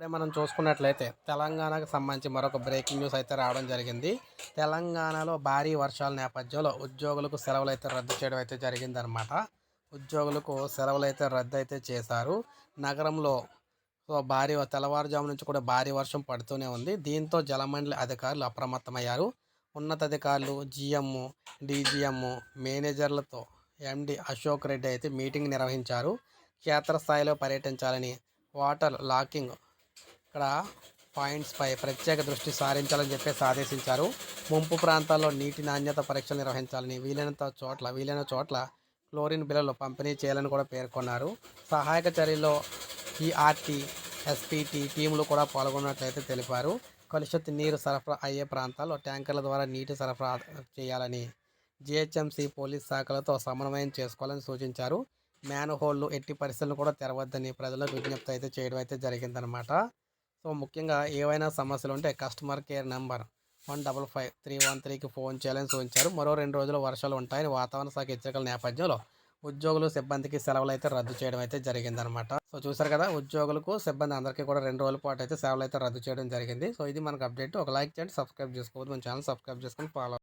ఇప్పుడే మనం చూసుకున్నట్లయితే తెలంగాణకు సంబంధించి మరొక బ్రేకింగ్ న్యూస్ అయితే రావడం జరిగింది. తెలంగాణలో భారీ వర్షాల నేపథ్యంలో ఉద్యోగులకు సెలవులు అయితే రద్దు చేయడం అయితే జరిగిందనమాట ఉద్యోగులకు సెలవులు అయితే రద్దు అయితే చేశారు. నగరంలో సో భారీ తెల్లవారుజాము నుంచి కూడా భారీ వర్షం పడుతూనే ఉంది. దీంతో జలమండలి అధికారులు అప్రమత్తమయ్యారు. ఉన్నతాధికారులు జిఎం డీజీఎం మేనేజర్లతో ఎండి అశోక్ రెడ్డి అయితే మీటింగ్ నిర్వహించారు. క్షేత్రస్థాయిలో పర్యటించాలని వాటర్ లాకింగ్ ఇక్కడ పాయింట్స్పై ప్రత్యేక దృష్టి సారించాలని చెప్పేసి ఆదేశించారు. ముంపు ప్రాంతాల్లో నీటి నాణ్యత పరీక్షలు నిర్వహించాలని వీలైనంత చోట్ల వీలైన చోట్ల క్లోరిన్ బిల్లలు పంపిణీ చేయాలని కూడా పేర్కొన్నారు. సహాయక చర్యల్లో ఈఆర్టీ ఎస్పీటీ టీములు కూడా పాల్గొన్నట్లయితే తెలిపారు. కలుషిత నీరు సరఫరా అయ్యే ప్రాంతాల్లో ట్యాంకర్ల ద్వారా నీటి సరఫరా చేయాలని జిహెచ్ఎంసీ పోలీస్ శాఖలతో సమన్వయం చేసుకోవాలని సూచించారు. మ్యానుహోల్లు ఎట్టి పరిస్థితులను కూడా తెరవద్దని ప్రజలకు విజ్ఞప్తి అయితే చేయడం అయితే జరిగిందనమాట సో ముఖ్యంగా ఏవైనా సమస్యలు ఉంటే customer care number one double five three one త్రీకి ఫోన్ చేయాలని సూచించారు. మరో రెండు రోజులు వర్షాలు ఉంటాయని వాతావరణ శాఖ హెచ్చరికల నేపథ్యంలో ఉద్యోగులు సిబ్బందికి సెలవులు అయితే రద్దు చేయడం అయితే జరిగిందనమాట సో చూసారు కదా ఉద్యోగులకు సిబ్బంది అందరికీ కూడా రెండు రోజుల పాటు అయితే సెలవులు అయితే రద్దు చేయడం జరిగింది. సో ఇది మనకు అప్డేట్. ఒక లైక్ చేయండి సబ్స్క్రైబ్ చేసుకోవద్దు. మన ఛానల్ సబ్స్క్రైబ్ చేసుకొని ఫాలో